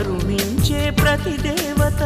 కరుణించే ప్రతి దేవత